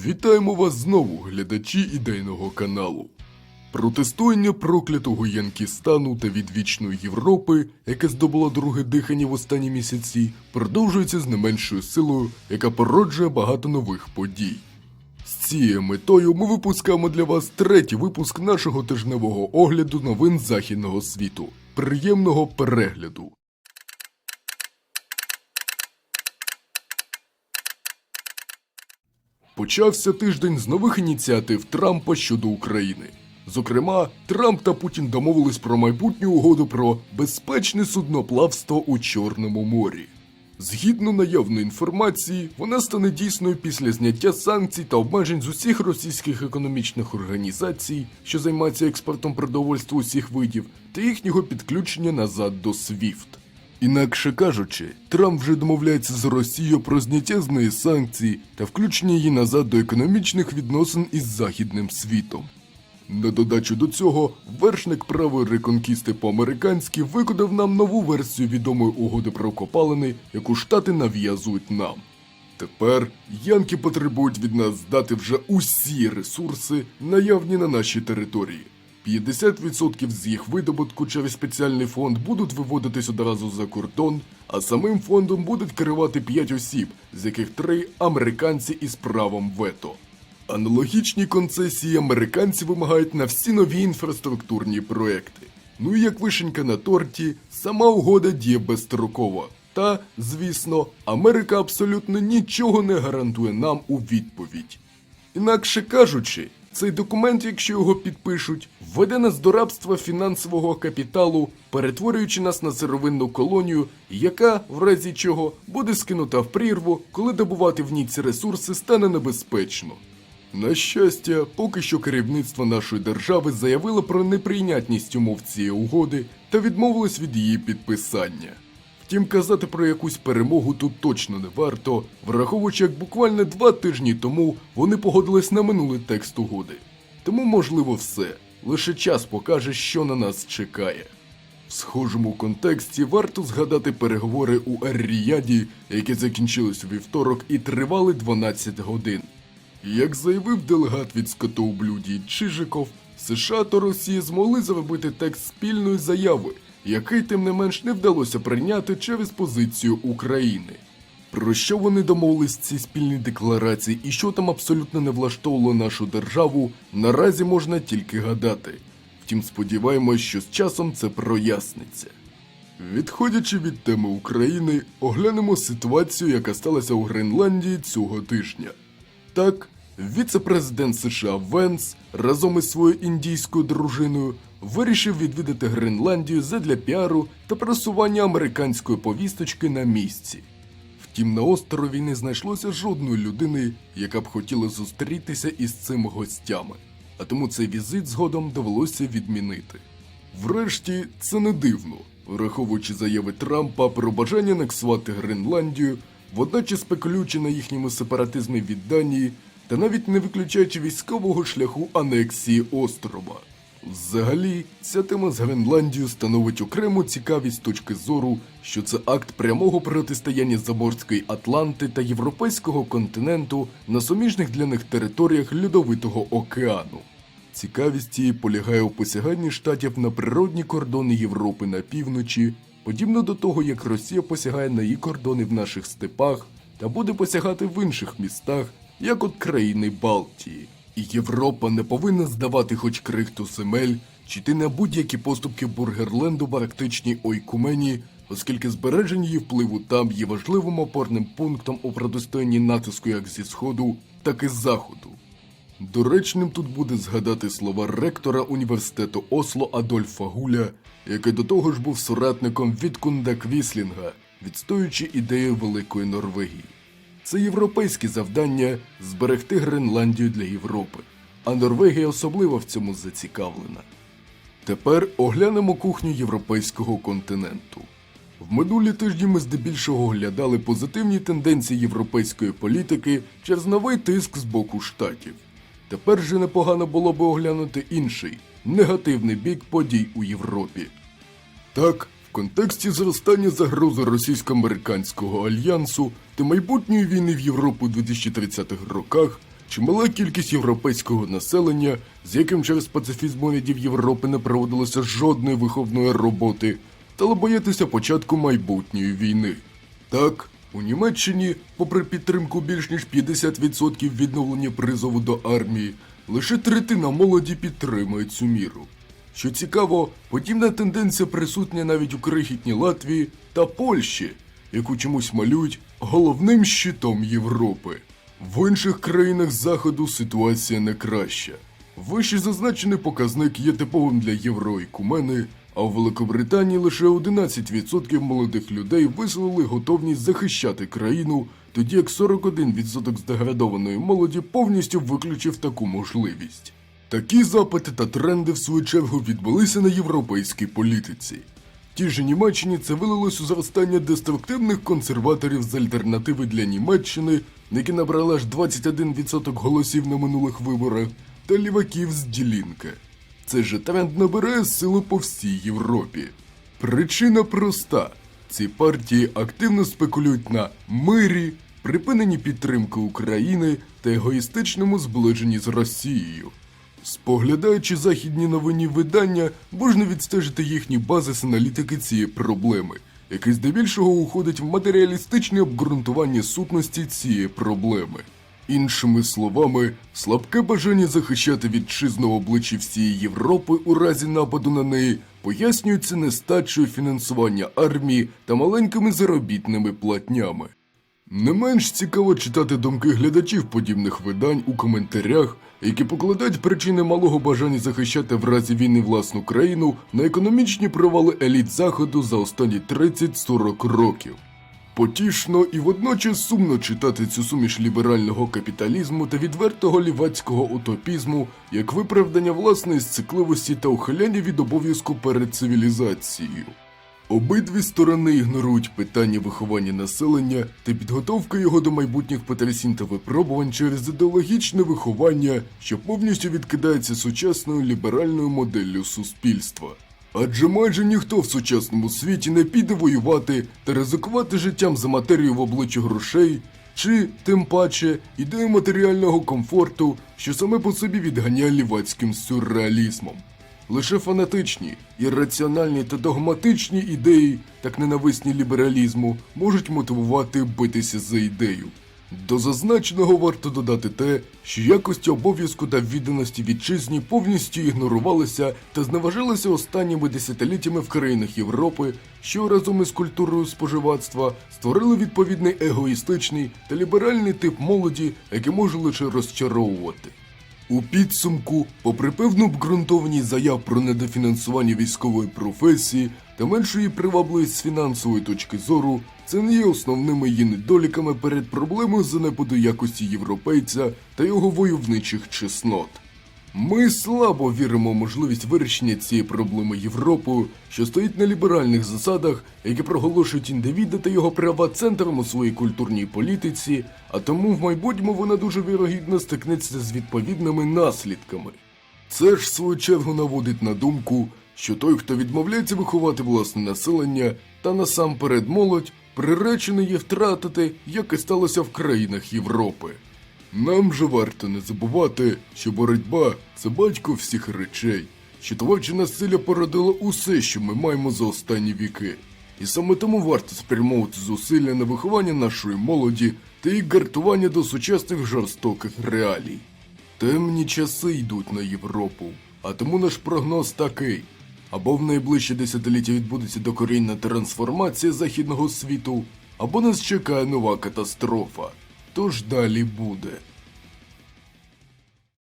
Вітаємо вас знову, глядачі ідейного каналу. Протистояння проклятого Янкістану та відвічної Європи, яке здобуло друге дихання в останні місяці, продовжується з не меншою силою, яка породжує багато нових подій. З цією метою ми випускаємо для вас третій випуск нашого тижневого огляду новин західного світу. Приємного перегляду! Почався тиждень з нових ініціатив Трампа щодо України. Зокрема, Трамп та Путін домовились про майбутню угоду про безпечне судноплавство у Чорному морі. Згідно наявної інформації, вона стане дійсною після зняття санкцій та обмежень з усіх російських економічних організацій, що займаються експортом продовольства усіх видів, та їхнього підключення назад до SWIFT. Інакше кажучи, Трамп вже домовляється з Росією про зняття з неї санкцій та включення її назад до економічних відносин із західним світом. На додачу до цього, вершник правої реконкісти по-американськи виконав нам нову версію відомої угоди про копалини, яку штати нав'язують нам. Тепер янки потребують від нас здати вже усі ресурси, наявні на нашій території. 50% з їх видобутку через спеціальний фонд будуть виводитись одразу за кордон, а самим фондом будуть керувати 5 осіб, з яких 3 американці із правом вето. Аналогічні концесії американці вимагають на всі нові інфраструктурні проекти. Ну і як вишенька на торті, сама угода діє безстроково. Та, звісно, Америка абсолютно нічого не гарантує нам у відповідь. Інакше кажучи, цей документ, якщо його підпишуть, введе нас до рабства фінансового капіталу, перетворюючи нас на сировинну колонію, яка, в разі чого, буде скинута в прірву, коли добувати в ній ці ресурси стане небезпечно. На щастя, поки що керівництво нашої держави заявило про неприйнятність умов цієї угоди та відмовилось від її підписання. Втім, казати про якусь перемогу тут точно не варто, враховуючи, як буквально два тижні тому вони погодились на минулий текст угоди. Тому, можливо, все. Лише час покаже, що на нас чекає. В схожому контексті варто згадати переговори у Ер-Ріяді, які закінчились у вівторок і тривали 12 годин. Як заявив делегат від скотоублюдій Чижиков, США та Росія змогли заробити текст спільної заяви, який тим не менш не вдалося прийняти через позицію України. Про що вони домовились в цій спільній декларації і що там абсолютно не влаштовувало нашу державу, наразі можна тільки гадати. Втім, сподіваємось, що з часом це проясниться. Відходячи від теми України, оглянемо ситуацію, яка сталася у Гренландії цього тижня. Так, віце-президент США Венс разом із своєю індійською дружиною вирішив відвідати Гренландію задля піару та просування американської повісточки на місці. Втім, на острові не знайшлося жодної людини, яка б хотіла зустрітися із цими гостями, а тому цей візит згодом довелося відмінити. Врешті, це не дивно, враховуючи заяви Трампа про бажання анексувати Гренландію, водночас спекулюючи на їхньому сепаратизмі від Данії та навіть не виключаючи військового шляху анексії острова. Взагалі, ця тема з Гренландією становить окрему цікавість точки зору, що це акт прямого протистояння Заморської Атланти та європейського континенту на суміжних для них територіях Льодовитого океану. Цікавість її полягає у посяганні штатів на природні кордони Європи на півночі, подібно до того, як Росія посягає на її кордони в наших степах та буде посягати в інших містах, як от країни Балтії. І Європа не повинна здавати хоч крихту земель, чи йти на будь-які поступки Бургерленду в арктичній ойкумені, оскільки збереження її впливу там є важливим опорним пунктом у протистоянні натиску як зі сходу, так і з заходу. Доречним тут буде згадати слова ректора університету Осло Адольфа Гуля, який до того ж був соратником Віткунда Квіслінга, відстоюючи ідею Великої Норвегії. Це європейське завдання зберегти Гренландію для Європи, а Норвегія особливо в цьому зацікавлена. Тепер оглянемо кухню європейського континенту. В минулі тижні ми здебільшого оглядали позитивні тенденції європейської політики через новий тиск з боку штатів. Тепер же непогано було би оглянути інший негативний бік подій у Європі. Так, контексті зростання загрози російсько-американського альянсу та майбутньої війни в Європу у 2030-х роках чимала кількість європейського населення, з яким через пацифізм урядів Європи не проводилося жодної виховної роботи, стало боятися початку майбутньої війни. Так, у Німеччині, попри підтримку більш ніж 50% відновлення призову до армії, лише третина молоді підтримує цю міру. Що цікаво, подібна тенденція присутня навіть у крихітній Латвії та Польщі, яку чомусь малюють головним щитом Європи. В інших країнах Заходу ситуація не краща. Вище зазначений показник є типовим для євро кумени, а у Великобританії лише 11% молодих людей висловили готовність захищати країну, тоді як 41% здеградованої молоді повністю виключив таку можливість. Такі запити та тренди в свою чергу відбулися на європейській політиці. В тій же Німеччині це вилилось у зростання деструктивних консерваторів з альтернативи для Німеччини, які набрали аж 21% голосів на минулих виборах, та ліваків з Ділінка. Цей же тренд набирає силу по всій Європі. Причина проста: ці партії активно спекулюють на мирі, припиненні підтримки України та егоїстичному зближенні з Росією. Споглядаючи західні новинні видання, можна відстежити їхні базис аналітики цієї проблеми, який здебільшого уходить в матеріалістичне обґрунтування сутності цієї проблеми. Іншими словами, слабке бажання захищати вітчизну в обличчі всієї Європи у разі нападу на неї пояснюється нестачею фінансування армії та маленькими заробітними платнями. Не менш цікаво читати думки глядачів подібних видань у коментарях, які покладають причини малого бажання захищати в разі війни власну країну на економічні провали еліт заходу за останні 30-40 років. Потішно і водночас сумно читати цю суміш ліберального капіталізму та відвертого лівацького утопізму як виправдання власної сцикливості та ухиляння від обов'язку перед цивілізацією. Обидві сторони ігнорують питання виховання населення та підготовки його до майбутніх потрясінь та випробувань через ідеологічне виховання, що повністю відкидається сучасною ліберальною моделлю суспільства. Адже майже ніхто в сучасному світі не піде воювати та ризикувати життям за матерію в обличчі грошей, чи, тим паче, ідею матеріального комфорту, що саме по собі відганяє лівацьким сюрреалізмом. Лише фанатичні, ірраціональні та догматичні ідеї, так ненависні лібералізму, можуть мотивувати битися за ідею. До зазначеного варто додати те, що якості обов'язку та відданості вітчизні повністю ігнорувалися та зневажилися останніми десятиліттями в країнах Європи, що разом із культурою споживацтва створили відповідний егоїстичний та ліберальний тип молоді, який може лише розчаровувати. У підсумку, попри певну обґрунтованість заяв про недофінансування військової професії та меншої привабливість з фінансової точки зору, це не є основними її недоліками перед проблемою занепаду якості європейця та його войовничих чеснот. Ми слабо віримо в можливість вирішення цієї проблеми Європою, що стоїть на ліберальних засадах, які проголошують індивіда та його права центром у своїй культурній політиці, а тому в майбутньому вона дуже вірогідно стикнеться з відповідними наслідками. Це ж свою чергу наводить на думку, що той, хто відмовляється виховати власне населення та насамперед молодь, приречений є втратити, як і сталося в країнах Європи. Нам же варто не забувати, що боротьба це батько всіх речей, що творче насилля породило усе, що ми маємо за останні віки. І саме тому варто спрямовувати зусилля на виховання нашої молоді та їх гартування до сучасних жорстоких реалій. Темні часи йдуть на Європу, а тому наш прогноз такий: або в найближче десятиліття відбудеться докорінна трансформація західного світу, або нас чекає нова катастрофа. Тож далі буде.